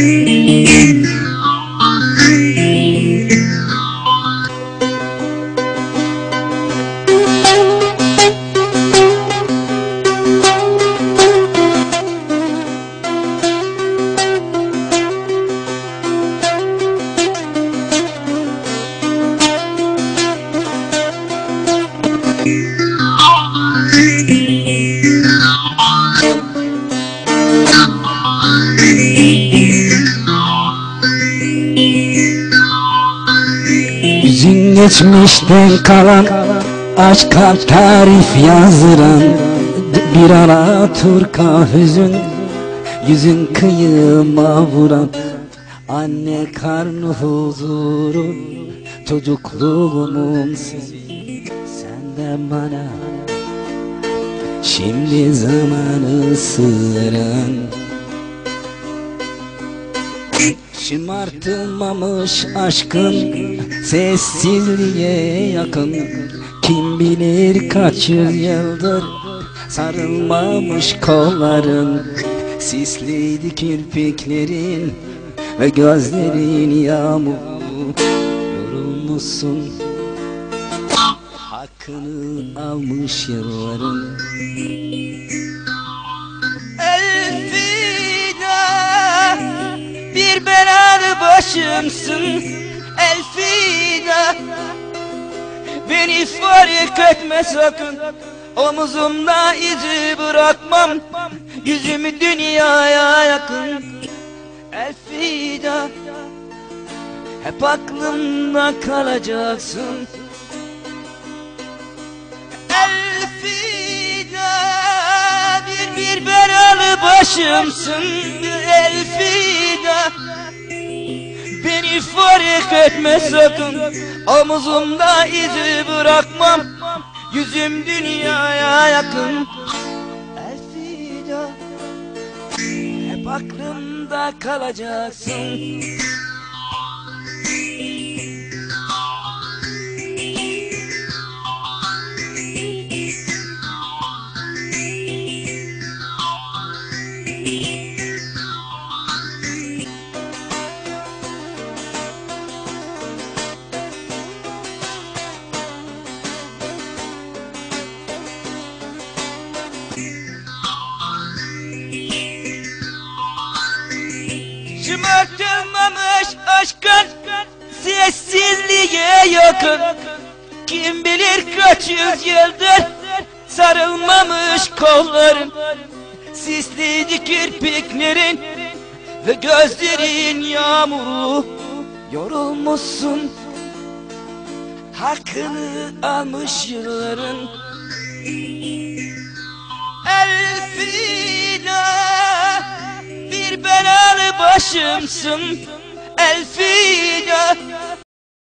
free. Geçmişten kalan Aşka tarif yazdıran Bir ara turka hüzün Yüzün kıyıma vuran Anne karnı huzuru Çocukluğumumsun Senden bana Şimdi zamanı sığıran Şımartılmamış aşkın sessizliğe yakın. Kim bilir kaç yüzyıldır sarılmamış kolların. Sisliydi kirpiklerin ve gözlerin yağmur. Yorulmuşsun. Hakkını almış yılların. Elfida bir belalı başımsın Elfida Beni fark etme sakın. Omuzumda izi bırakmam. Yüzümü dünyaya yakın. Elfida Hep aklımda kalacaksın. Elfida Bir bir belalı başımsın. Elfida Beni fark etme sakın. Omuzumda izi bırakmam. Yüzüm dünyaya yakın. Elfida Hep aklımda kalacaksın Şımartılmamış aşkın sessizliğe yakın. Kim bilir kaç yüzyıldır sarılmamış kolların Sisliydi kirpiklerin ve gözlerin yağmuru. Yorulmuşsun hakkını almış yılların. Elfida başımsın Elfida